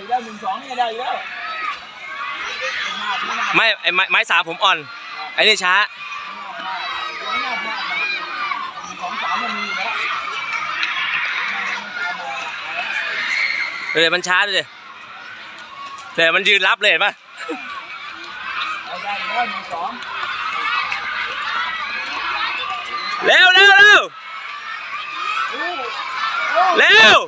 อีกแล้วหนึ่งสองนี่ได้อีกแล้วพลาดไม่น่าไม่ไอ้ไม้ไม้สามผมอ่อน ไอ้นี่ช้าไม่น่าพลาดนะหนึ่งสองสามมันมีอยู่แล้วเดี๋ยวมันช้าดูดิเดี๋ยวมันยืนรับเลยเห็นปะเอาได้อีกแล้วหนึ่งสองเร็วเร็วเร็วโอ้โอ้เร็ว